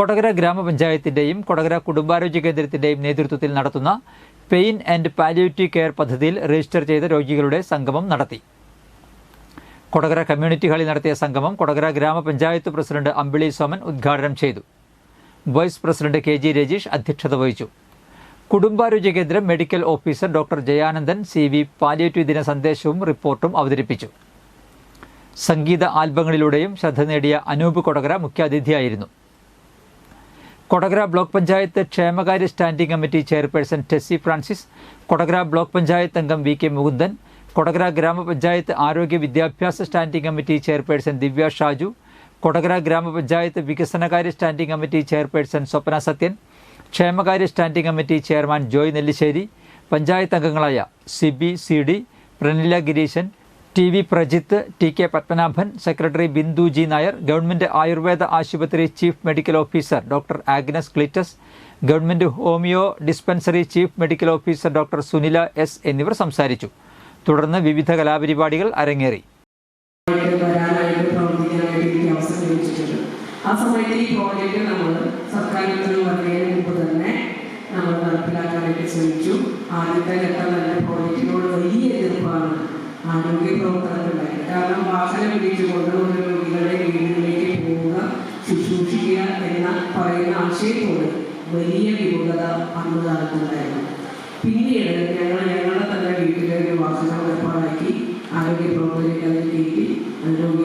കൊടകര ഗ്രാമപഞ്ചായത്തിന്റെയും കൊടകര കുടുംബാരോഗ്യ കേന്ദ്രത്തിന്റെയും നേതൃത്വത്തിൽ നടത്തുന്ന പെയിൻ ആൻഡ് പാലിയേറ്റീവ് കെയർ പദ്ധതിയിൽ രജിസ്റ്റർ ചെയ്ത രോഗികളുടെ സംഗമം നടത്തി. കൊടകര കമ്മ്യൂണിറ്റി ഹാളിൽ നടത്തിയ സംഗമം കൊടകര ഗ്രാമപഞ്ചായത്ത് പ്രസിഡന്റ് അമ്പിളി സോമൻ ഉദ്ഘാടനം ചെയ്തു. Vice president K G Rajeesh അധ്യക്ഷത വഹിച്ചു. കുടുംബാരോഗ്യ കേന്ദ്രം medical officer doctor Jayanandan C V palliative ദിന സന്ദേശവും റിപ്പോർട്ടും അവതരിപ്പിച്ചു. സംഗീത ആൽബങ്ങളിലൂടെയും ശ്രദ്ധ നേടിയ അനൂപ് കൊടകര മുഖ്യാതിഥിയായിരുന്നു. കൊടകര ബ്ലോക്ക് പഞ്ചായത്ത് ക്ഷേമകാര്യ standing committee chairperson Tessy Francis Kodakara block panchayat അംഗം വി കെ മുകുന്ദൻ കൊടകര ഗ്രാമപഞ്ചായത്ത് ആരോഗ്യ വിദ്യാഭ്യാസ standing committee chairperson Divya Shaju Kodakara ഗ്രാമപഞ്ചായത്ത് വികസനകാര്യ standing committee chairperson Swapna Sathyan ക്ഷേമകാര്യ standing committee chairman Joy Nellissery panchayat അംഗങ്ങളായ Siby C D Pranila Gireeshan T V Prajith T K Padmanabhan secretary Bindu G Nair government Ayurveda ആശുപത്രി chief medical officer doctor Agnes Cletus government homeo dispensary chief medical officer doctor Sunila S എന്നിവർ സംസാരിച്ചു. തുടർന്ന് വിവിധ കലാപരിപാടികൾ അരങ്ങേറി. നമ്മൾ നടപ്പിലാക്കാനായിട്ട് ശ്രമിച്ചു. ആദ്യത്തെ ഘട്ടം തന്നെ പ്രോജക്റ്റിനോട് വലിയ എതിർപ്പാണ് ആരോഗ്യ പ്രവർത്തനത്തിലായി കാരണം വാസന പിടിച്ചുകൊണ്ട് ഒരു രോഗികളുടെ വീടുകളിലേക്ക് പോവുക ശുശ്രൂഷിക്കുക എന്ന പറയുന്ന ആശയത്തോട് വലിയ വിമുഖത അന്ന് പിന്നീട് ഞങ്ങൾ ഞങ്ങളുടെ തന്നെ വീട്ടിലെ ഒരു വാഹനം ഏർപ്പാടാക്കി ആരോഗ്യ പ്രവർത്തനത്തിൽ കയറ്റി. രോഗികളെ